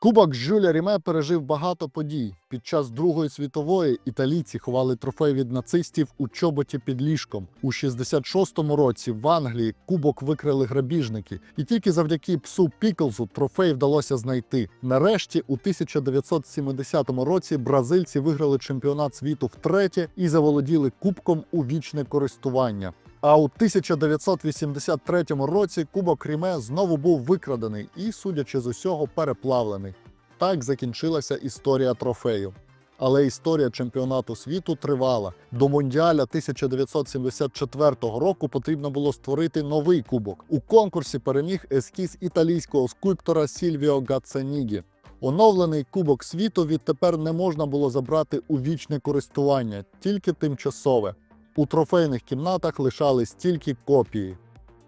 Кубок Жюля Ріме пережив багато подій. Під час Другої світової італійці ховали трофей від нацистів у чоботі під ліжком. У 66-му році в Англії кубок викрили грабіжники, і тільки завдяки псу Піклзу трофей вдалося знайти. Нарешті, у 1970 році бразильці виграли чемпіонат світу втретє і заволоділи кубком у вічне користування. А у 1983 році Кубок Ріме знову був викрадений і, судячи з усього, переплавлений. Так закінчилася історія трофею. Але історія чемпіонату світу тривала. До Мондіаля 1974 року потрібно було створити новий кубок. У конкурсі переміг ескіз італійського скульптора Сільвіо Гацанігі. Оновлений Кубок світу відтепер не можна було забрати у вічне користування, тільки тимчасове. У трофейних кімнатах лишались тільки копії.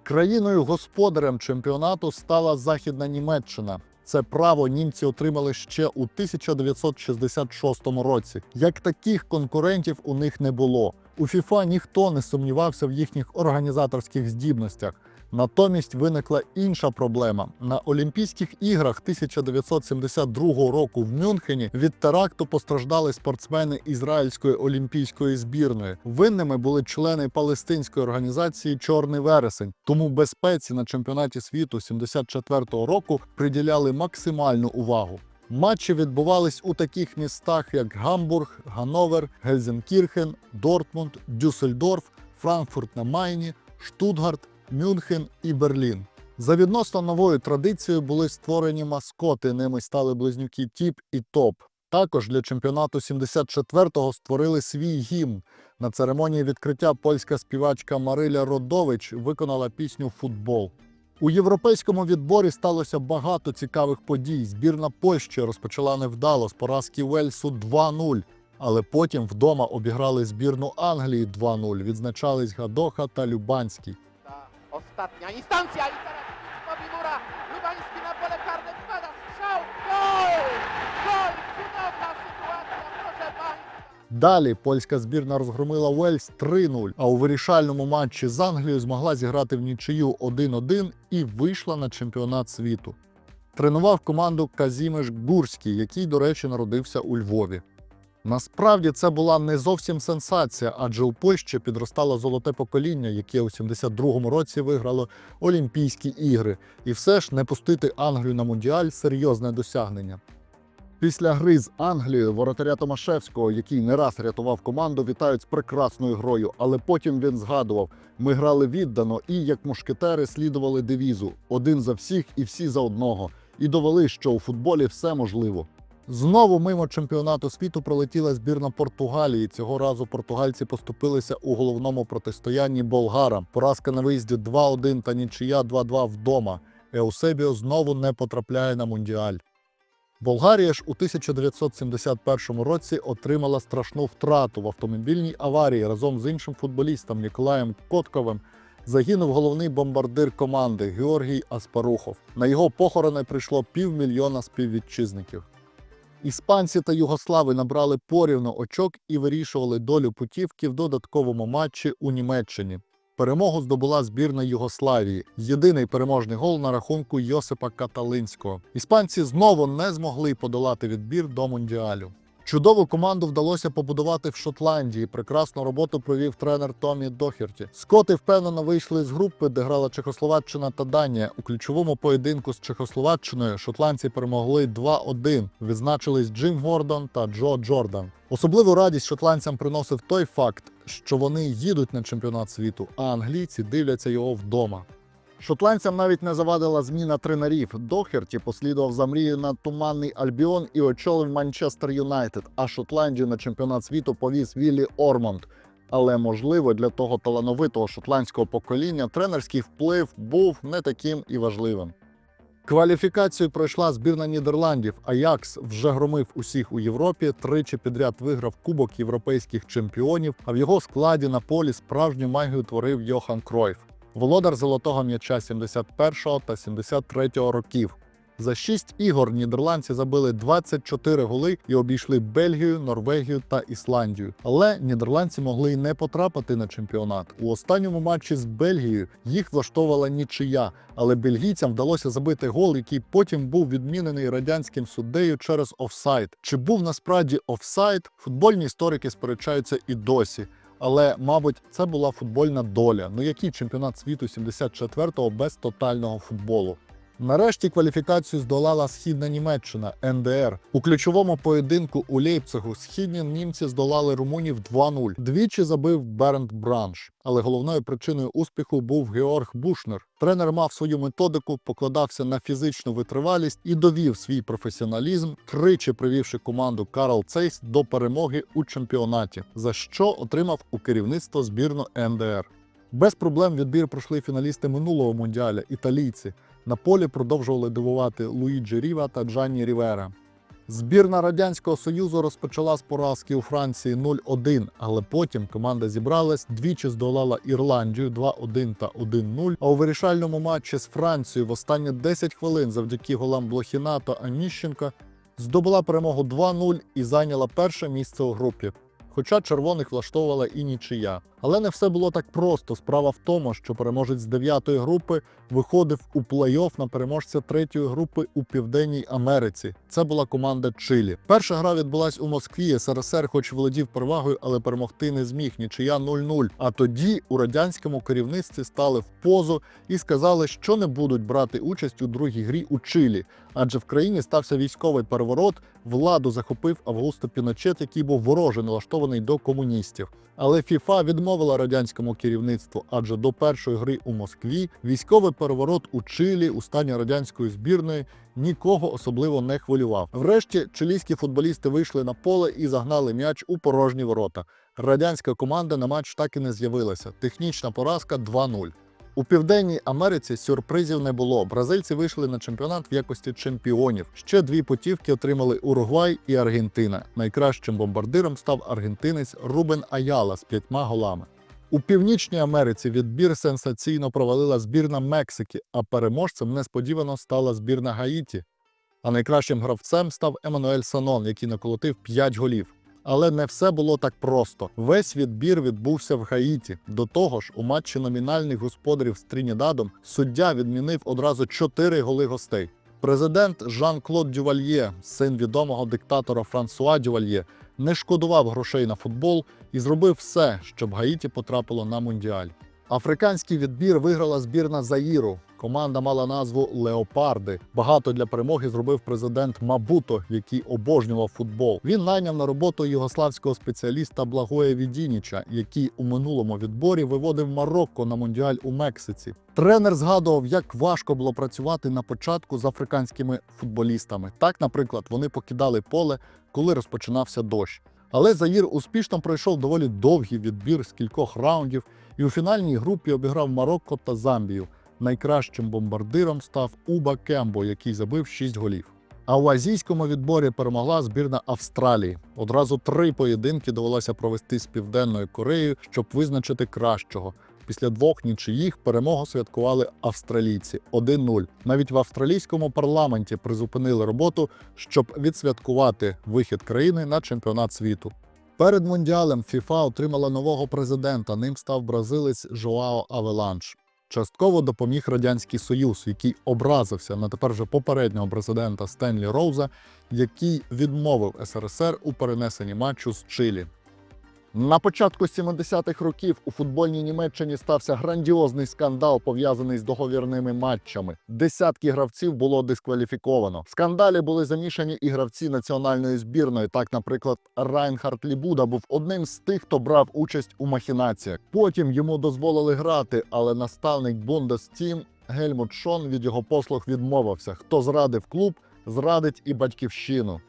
Країною господарем чемпіонату стала Західна Німеччина. Це право німці отримали ще у 1966 році. Як таких конкурентів у них не було. У ФІФА ніхто не сумнівався в їхніх організаторських здібностях. Натомість виникла інша проблема. На Олімпійських іграх 1972 року в Мюнхені від теракту постраждали спортсмени ізраїльської олімпійської збірної. Винними були члени палестинської організації Чорний вересень. Тому безпеці на чемпіонаті світу 74-го року приділяли максимальну увагу. Матчі відбувались у таких містах, як Гамбург, Гановер, Гельзенкірхен, Дортмунд, Дюссельдорф, Франкфурт на Майні, Штутгарт, Мюнхен і Берлін. За відносно новою традицією були створені маскоти. Ними стали близнюки Тіп і Топ. Також для чемпіонату 74-го створили свій гімн. На церемонії відкриття польська співачка Мариля Родович виконала пісню Футбол. У європейському відборі сталося багато цікавих подій. Збірна Польщі розпочала невдало з поразки Вельсу 2-0. Але потім вдома обіграли збірну Англії 2-0. Відзначались Гадоха та Любанський. Ta ostatnia instancja i teraz Zbigniew Mura, Lubański na pole karne, wpada strzał, gol! Gol! Cudowna sytuacja, proszę Państwa! Далі польська збірна розгромила Уельс 3-0, а у вирішальному матчі з Англією змогла зіграти в нічию 1-1 і вийшла на чемпіонат світу. Тренував команду Казімеш Гурський, який, до речі, народився у Львові. Насправді це була не зовсім сенсація, адже у Польщі підростало золоте покоління, яке у 72-му році виграло Олімпійські ігри. І все ж не пустити Англію на мундіаль серйозне досягнення. Після гри з Англією воротаря Томашевського, який не раз рятував команду, вітають з прекрасною грою. Але потім він згадував: ми грали віддано і, як мушкетери, слідували девізу один за всіх і всі за одного. І довели, що у футболі все можливо. Знову мимо чемпіонату світу пролетіла збірна Португалії. Цього разу португальці поступилися у головному протистоянні болгарам. Поразка на виїзді 2-1 та нічия 2-2 вдома. Еусебіо знову не потрапляє на мундіаль. Болгарія ж у 1971 році отримала страшну втрату в автомобільній аварії разом з іншим футболістом Ніколаєм Котковим. Загинув головний бомбардир команди Георгій Аспарухов. На його похорони прийшло півмільйона співвітчизників. Іспанці та югослави набрали порівно очок і вирішували долю путівки в додатковому матчі у Німеччині. Перемогу здобула збірна Югославії. Єдиний переможний гол на рахунку Йосипа Каталинського. Іспанці знову не змогли подолати відбір до мундіалю. Чудову команду вдалося побудувати в Шотландії. Прекрасну роботу провів тренер Томі Дохерті. Скоти впевнено вийшли з групи, де грала Чехословаччина та Данія. У ключовому поєдинку з Чехословаччиною шотландці перемогли 2-1. Відзначились Джим Гордон та Джо Джордан. Особливу радість шотландцям приносив той факт, що вони їдуть на чемпіонат світу, а англійці дивляться його вдома. Шотландцям навіть не завадила зміна тренерів. Дохерті послідував за мрією на туманний Альбіон і очолив Манчестер Юнайтед. А Шотландію на чемпіонат світу повіз Віллі Ормонд. Але можливо для того талановитого шотландського покоління тренерський вплив був не таким і важливим. Кваліфікацію пройшла збірна Нідерландів. Аякс вже громив усіх у Європі, тричі підряд виграв Кубок європейських чемпіонів, а в його складі на полі справжню магію творив Йохан Кройф, володар золотого м'яча 71 та 73 років. За 6 ігор нідерландці забили 24 голи і обійшли Бельгію, Норвегію та Ісландію. Але нідерландці могли й не потрапити на чемпіонат. У останньому матчі з Бельгією їх влаштовувала нічия, але бельгійцям вдалося забити гол, який потім був відмінений радянським суддею через офсайд. Чи був насправді офсайд? Футбольні історики сперечаються і досі. Але, мабуть, це була футбольна доля. Ну який чемпіонат світу 74-го без тотального футболу? Нарешті кваліфікацію здолала східна Німеччина НДР. У ключовому поєдинку у Лейпцигу східні німці здолали румунів 2-0. Двічі забив Бернд Бранш. Але головною причиною успіху був Георг Бушнер. Тренер мав свою методику, покладався на фізичну витривалість і довів свій професіоналізм, тричі привівши команду Карл Цейс до перемоги у чемпіонаті, за що отримав у керівництво збірну НДР. Без проблем відбір пройшли фіналісти минулого мундіаля італійці. На полі продовжували дивувати Луїджі Ріва та Джанні Рівера. Збірна Радянського Союзу розпочала з поразки у Франції 0-1, але потім команда зібралась, двічі здолала Ірландію 2-1 та 1-0. А у вирішальному матчі з Францією в останні 10 хвилин завдяки голам Блохіна та Аніщенка здобула перемогу 2-0 і зайняла перше місце у групі. Хоча червоних влаштовувала і нічия. Але не все було так просто. Справа в тому, що переможець дев'ятої групи виходив у плей-офф на переможця третьої групи у Південній Америці. Це була команда Чилі. Перша гра відбулась у Москві. СРСР, хоч володів перевагою, але перемогти не зміг. Нічия 0-0. А тоді у радянському керівництві стали в позу і сказали, що не будуть брати участь у другій грі у Чилі. Адже в країні стався військовий переворот. Владу захопив Августо Піночет, який був вороже налаштований до комуністів. Але ФІФА відмовила радянському керівництву, адже до першої гри у Москві військовий переворот у Чилі у стані радянської збірної нікого особливо не хвилював. Врешті чилійські футболісти вийшли на поле і загнали м'яч у порожні ворота. Радянська команда на матч так і не з'явилася. Технічна поразка 2-0. У південній Америці сюрпризів не було. Бразильці вийшли на чемпіонат в якості чемпіонів. Ще дві путівки отримали Уругвай і Аргентина. Найкращим бомбардиром став аргентинець Рубен Аяла з п'ятьма голами. У північній Америці відбір сенсаційно провалила збірна Мексики, а переможцем несподівано стала збірна Гаїті. А найкращим гравцем став Еммануель Санон, який наколотив 5 голів. Але не все було так просто. Весь відбір відбувся в Гаїті. До того ж, у матчі номінальних господарів з Трінідадом суддя відмінив одразу 4 голи гостей. Президент Жан-Клод Дювальє, син відомого диктатора Франсуа Дювальє, не шкодував грошей на футбол і зробив все, щоб Гаїті потрапило на мундіаль. Африканський відбір виграла збірна Заїру. Команда мала назву Леопарди. Багато для перемоги зробив президент Мабуто, який обожнював футбол. Він найняв на роботу югославського спеціаліста Благоя Відініча, який у минулому відборі виводив Марокко на мундіаль у Мексиці. Тренер згадував, як важко було працювати на початку з африканськими футболістами. Так, наприклад, вони покидали поле, коли розпочинався дощ. Але Заїр успішно пройшов доволі довгий відбір з кількох раундів і у фінальній групі обіграв Марокко та Замбію. Найкращим бомбардиром став Уба Кембо, який забив 6 голів. А у азійському відборі перемогла збірна Австралії. Одразу три поєдинки довелося провести з Південною Кореєю, щоб визначити кращого. Після двох нічиїх перемогу святкували австралійці 1-0. Навіть в австралійському парламенті призупинили роботу, щоб відсвяткувати вихід країни на чемпіонат світу. Перед мундіалем ФІФА отримала нового президента. Ним став бразилець Жоао Авеланш. Частково допоміг радянський союз, який образився на тепер вже попереднього президента Стенлі Роуза, який відмовив СРСР у перенесенні матчу з Чилі. На початку 70-х років у футбольній Німеччині стався грандіозний скандал, пов'язаний з договірними матчами. Десятки гравців було дискваліфіковано. В скандалі були замішані і гравці національної збірної. Так, наприклад, Райнхард Лібуда був одним з тих, хто брав участь у махінаціях. Потім йому дозволили грати, але наставник Бундестім Гельмут Шон від його послуг відмовився. Хто зрадив клуб, зрадить і батьківщину.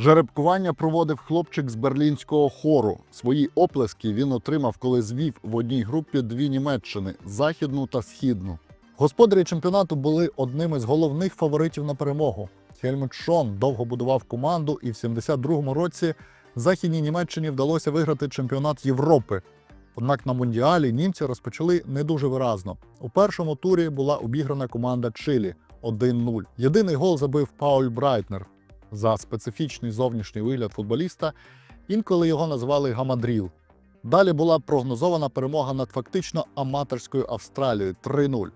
Жеребкування проводив хлопчик з берлінського хору. Свої оплески він отримав, коли звів в одній групі дві Німеччини західну та східну. Господарі чемпіонату були одними з головних фаворитів на перемогу. Хельмут Шон довго будував команду, і в 72-му році Західній Німеччині вдалося виграти чемпіонат Європи. Однак на мундіалі німці розпочали не дуже виразно. У першому турі була обіграна команда Чилі. 1-0. Єдиний гол забив Пауль Брайтнер за специфічний зовнішній вигляд футболіста. Інколи його називали Гамадріл. Далі була прогнозована перемога над фактично аматорською Австралією 3-0.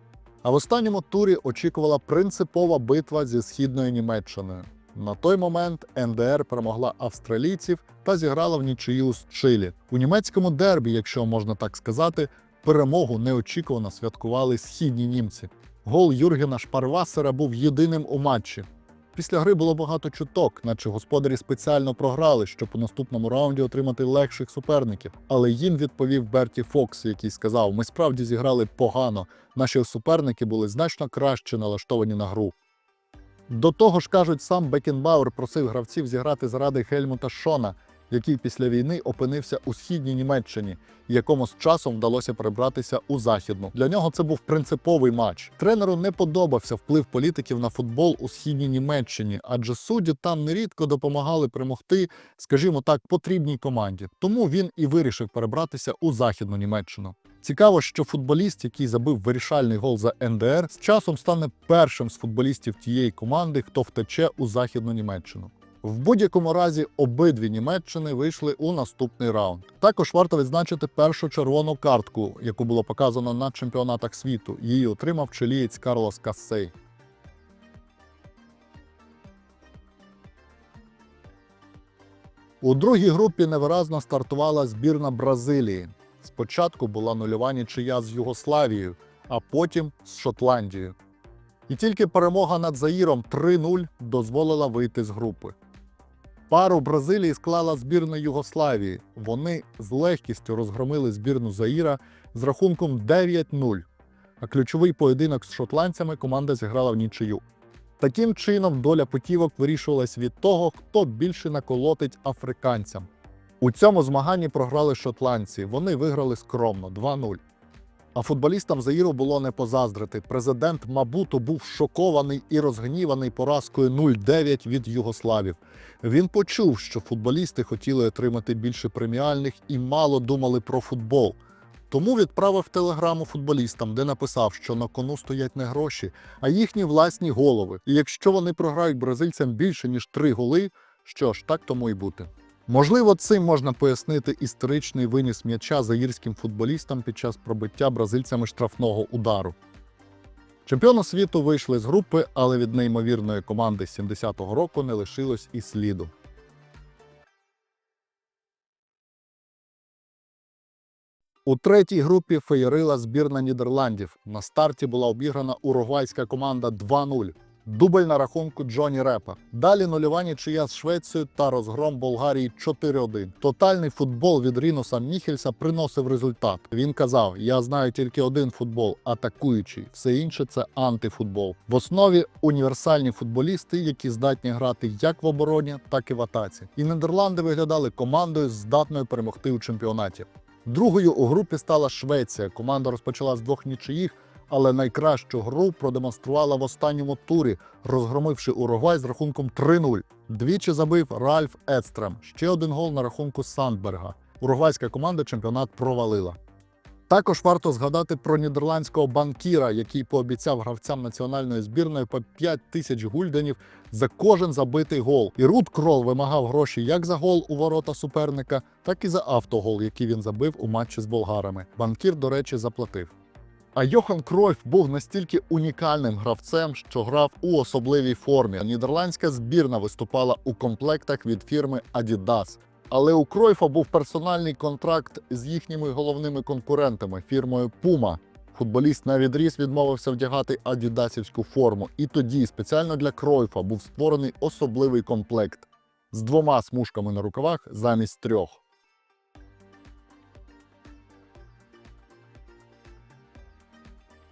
А в останньому турі очікувала принципова битва зі східною Німеччиною. На той момент НДР перемогла австралійців та зіграла в нічию з Чилі. У німецькому дербі, якщо можна так сказати, перемогу неочікувано святкували східні німці. Гол Юргена Шпарвасера був єдиним у матчі. Після гри було багато чуток, наче господарі спеціально програли, щоб у наступному раунді отримати легших суперників. Але їм відповів Берті Фокс, який сказав: ми справді зіграли погано. Наші суперники були значно краще налаштовані на гру. До того ж, кажуть, сам Бекенбауер просив гравців зіграти заради Хельмута Шона, який після війни опинився у східній Німеччині, якому з часом вдалося перебратися у західну. Для нього це був принциповий матч. Тренеру не подобався вплив політиків на футбол у східній Німеччині, адже судді там нерідко допомагали перемогти, скажімо так, потрібній команді. Тому він і вирішив перебратися у західну Німеччину. Цікаво, що футболіст, який забив вирішальний гол за НДР, з часом стане першим з футболістів тієї команди, хто втече у західну Німеччину. В будь-якому разі обидві Німеччини вийшли у наступний раунд. Також варто відзначити першу червону картку, яку було показано на чемпіонатах світу. Її отримав чилієць Карлос Кассей. У другій групі невиразно стартувала збірна Бразилії. Спочатку була нульова нічия з Югославією, а потім з Шотландією. І тільки перемога над Заїром 3-0 дозволила вийти з групи. Пару Бразилії склала збірна Югославії. Вони з легкістю розгромили збірну Заїра з рахунком 9-0. А ключовий поєдинок з шотландцями команда зіграла в нічию. Таким чином, доля путівок вирішувалась від того, хто більше наколотить африканцям. У цьому змаганні програли шотландці. Вони виграли скромно 2-0. А футболістам Заїру було не позаздрити. Президент Мабуту був шокований і розгніваний поразкою 0-9 від югославів. Він почув, що футболісти хотіли отримати більше преміальних і мало думали про футбол. Тому відправив телеграму футболістам, де написав, що на кону стоять не гроші, а їхні власні голови. І якщо вони програють бразильцям більше ніж три голи, що ж, так тому й бути. Можливо, цим можна пояснити історичний виніс м'яча заїрським футболістам під час пробиття бразильцями штрафного удару. Чемпіони світу вийшли з групи, але від неймовірної команди 70-го року не лишилось і сліду. У третій групі феєрила збірна Нідерландів. На старті була обіграна уругвайська команда 2-0. Дубль на рахунку Джоні Репа. Далі нульова нічия з Швецією та розгром Болгарії 4-1. Тотальний футбол від Рінуса Міхельса приносив результат. Він казав: Я знаю тільки один футбол атакуючий, все інше це антифутбол. В основі універсальні футболісти, які здатні грати як в обороні, так і в атаці. І Нідерланди виглядали командою, здатною перемогти у чемпіонаті. Другою у групі стала Швеція. Команда розпочала з двох нічиїх, але найкращу гру продемонструвала в останньому турі, розгромивши Уругвай з рахунком 3-0. Двічі забив Ральф Едстрем. Ще один гол на рахунку Сандберга. Уругвайська команда чемпіонат провалила. Також варто згадати про нідерландського банкіра, який пообіцяв гравцям національної збірної по 5 тисяч гульденів за кожен забитий гол. І Рут Крол вимагав гроші як за гол у ворота суперника, так і за автогол, який він забив у матчі з болгарами. Банкір, до речі, заплатив. А Йохан Кройф був настільки унікальним гравцем, що грав у особливій формі. Нідерландська збірна виступала у комплектах від фірми Adidas. Але у Кройфа був персональний контракт з їхніми головними конкурентами фірмою Puma. Футболіст на відріз відмовився вдягати адідасівську форму, і тоді спеціально для Кройфа був створений особливий комплект з двома смужками на рукавах замість трьох.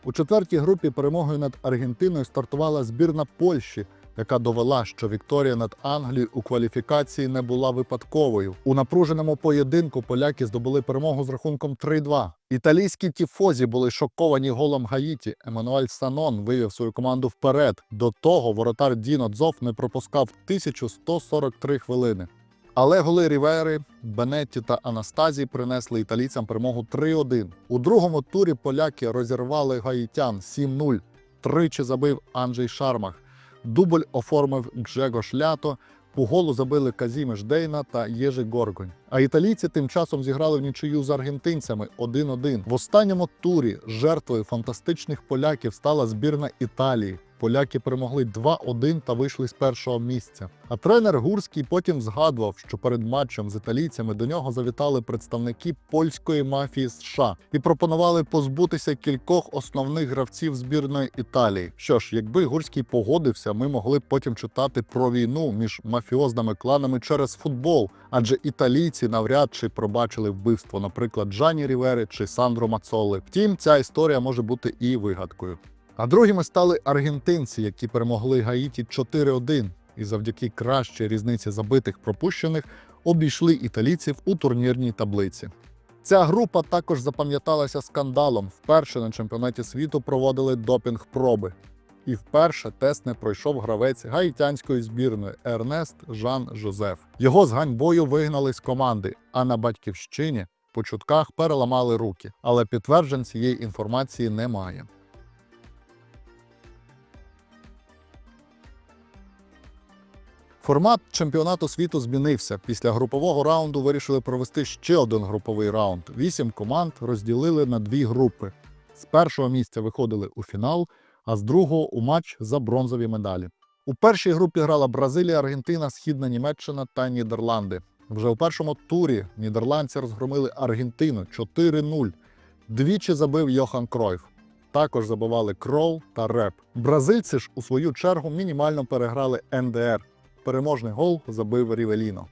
У четвертій групі перемогою над Аргентиною стартувала збірна Польщі, яка довела, що Вікторія над Англією у кваліфікації не була випадковою. У напруженому поєдинку поляки здобули перемогу з рахунком 3-2. Італійські тіфозі були шоковані голом Гаїті. Еммануель Санон вивів свою команду вперед. До того воротар Діно Дзов не пропускав 1143 хвилини. Але голи Рівери, Бенетті та Анастазії принесли італійцям перемогу 3-1. У другому турі поляки розірвали гаїтян 7-0. тричі забив Анджей Шармах. Дубль оформив Джего Шлято. По голу забили Казімеш Дейна та Єжи Горгонь. А італійці тим часом зіграли в нічию з аргентинцями 1-1. В останньому турі жертвою фантастичних поляків стала збірна Італії. Поляки перемогли 2-1 та вийшли з першого місця. А тренер Гурський потім згадував, що перед матчем з італійцями до нього завітали представники польської мафії США і пропонували позбутися кількох основних гравців збірної Італії. Що ж, якби Гурський погодився, ми могли потім читати про війну між мафіозними кланами через футбол, адже італійці навряд чи пробачили вбивство, наприклад, Джані Рівери чи Сандро Мацоли. Втім, ця історія може бути і вигадкою. А другими стали аргентинці, які перемогли Гаїті 4-1 і завдяки кращій різниці забитих пропущених обійшли італійців у турнірній таблиці. Ця група також запам'яталася скандалом. Вперше на чемпіонаті світу проводили допінг-проби. І вперше тест не пройшов гравець гаїтянської збірної Ернест Жан Жозеф. Його з ганьбою вигнали з команди, а на батьківщині по чутках переламали руки. Але підтверджень цієї інформації немає. Формат чемпіонату світу змінився. Після групового раунду вирішили провести ще один груповий раунд. Вісім команд розділили на дві групи. З першого місця виходили у фінал, а з другого у матч за бронзові медалі. У першій групі грала Бразилія, Аргентина, Східна Німеччина та Нідерланди. Вже у першому турі нідерландці розгромили Аргентину 4-0. Двічі забив Йохан Кройф. Також забивали Крол та Реп. Бразильці ж у свою чергу мінімально переграли НДР. Переможний гол забив Рівеліно.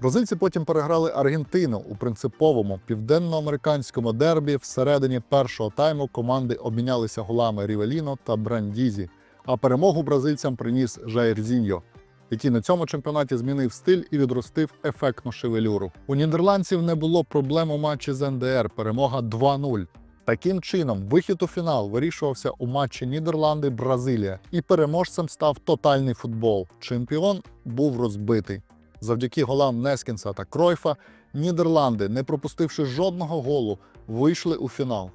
Бразильці потім переграли Аргентину у принциповому південноамериканському дербі. Всередині першого тайму команди обмінялися голами Рівеліно та Брандізі. А перемогу бразильцям приніс Жаєрзіньо, який на цьому чемпіонаті змінив стиль і відростив ефектну шевелюру. У нідерландців не було проблем у матчі з НДР. Перемога 2-0. Таким чином, вихід у фінал вирішувався у матчі Нідерланди-Бразилія, і переможцем став тотальний футбол. Чемпіон був розбитий. Завдяки голам Нескінса та Кройфа Нідерланди, не пропустивши жодного голу, вийшли у фінал.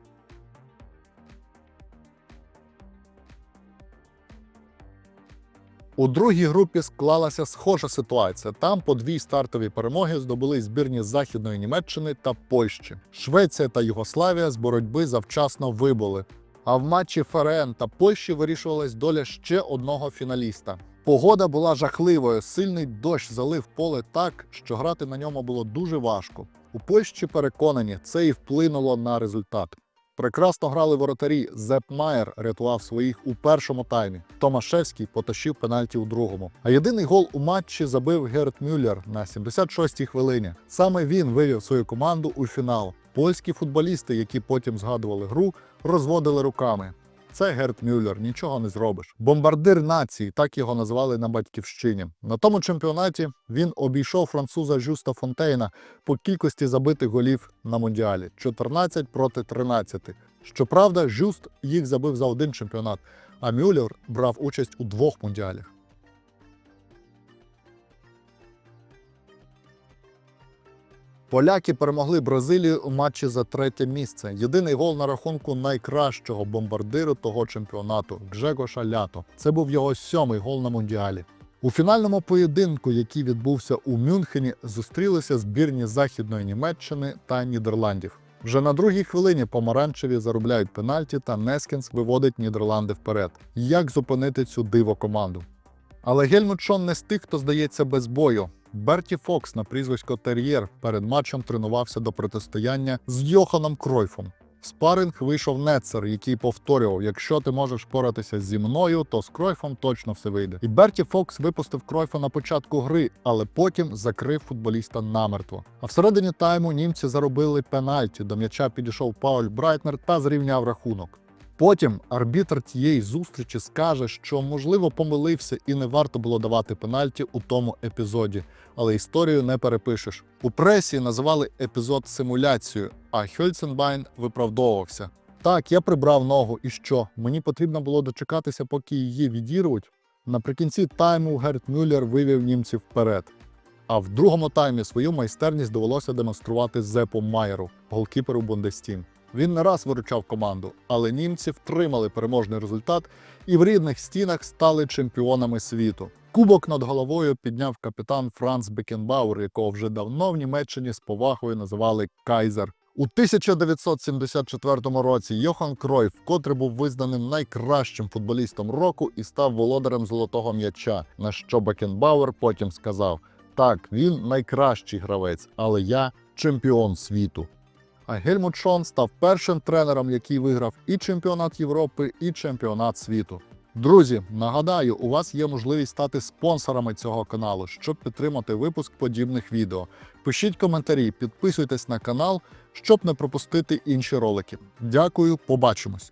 У другій групі склалася схожа ситуація. Там по дві стартові перемоги здобули збірні Західної Німеччини та Польщі. Швеція та Югославія з боротьби завчасно вибули. А в матчі ФРН та Польщі вирішувалась доля ще одного фіналіста. Погода була жахливою. Сильний дощ залив поле так, що грати на ньому було дуже важко. У Польщі переконані, це і вплинуло на результат. Прекрасно грали воротарі. Зеп Майер рятував своїх у першому таймі. Томашевський потащив пенальті у другому. А єдиний гол у матчі забив Герт Мюллер на 76-й хвилині. Саме він вивів свою команду у фінал. Польські футболісти, які потім згадували гру, розводили руками. Це Герт Мюллер, нічого не зробиш. Бомбардир нації, так його назвали на батьківщині. На тому чемпіонаті він обійшов француза Жюста Фонтейна по кількості забитих голів на мундіалі 14 проти 13. Щоправда, Жюст їх забив за один чемпіонат, а Мюллер брав участь у двох мундіалях. Поляки перемогли Бразилію у матчі за третє місце. Єдиний гол на рахунку найкращого бомбардиру того чемпіонату Гжегоша Лято. Це був його сьомий гол на мундіалі. У фінальному поєдинку, який відбувся у Мюнхені, зустрілися збірні Західної Німеччини та Нідерландів. Вже на другій хвилині помаранчеві заробляють пенальті, та Нескінс виводить Нідерланди вперед. Як зупинити цю диво команду? Але Гельмут Шон не з тих, хто здається без бою. Берті Фокс на прізвисько Тер'єр перед матчем тренувався до протистояння з Йоханом Кройфом. Спаринг вийшов Нецер, який повторював: якщо ти можеш поратися зі мною, то з Кройфом точно все вийде. І Берті Фокс випустив Кройфа на початку гри, але потім закрив футболіста намертво. А всередині тайму німці заробили пенальті. До м'яча підійшов Пауль Брайтнер та зрівняв рахунок. Потім арбітр тієї зустрічі скаже, що можливо помилився і не варто було давати пенальті у тому епізоді, але історію не перепишеш. У пресі називали епізод симуляцією, а Хьольценбайн виправдовувався. Так, я прибрав ногу, і що? Мені потрібно було дочекатися, поки її відірвуть. Наприкінці тайму Герт Мюллер вивів німців вперед. А в другому таймі свою майстерність довелося демонструвати Зепу Майеру, голкіперу Бундестім. Він не раз виручав команду, але німці втримали переможний результат і в рідних стінах стали чемпіонами світу. Кубок над головою підняв капітан Франц Бекенбауер, якого вже давно в Німеччині з повагою називали Кайзер. У 1974 році Йохан Кройф вкотре був визнаним найкращим футболістом року і став володарем золотого м'яча. На що Бекенбауер потім сказав: Так, він найкращий гравець, але я чемпіон світу. А Гельмут Шон став першим тренером, який виграв і чемпіонат Європи, і чемпіонат світу. Друзі, нагадаю, у вас є можливість стати спонсорами цього каналу, щоб підтримати випуск подібних відео. Пишіть коментарі, підписуйтесь на канал, щоб не пропустити інші ролики. Дякую, побачимось!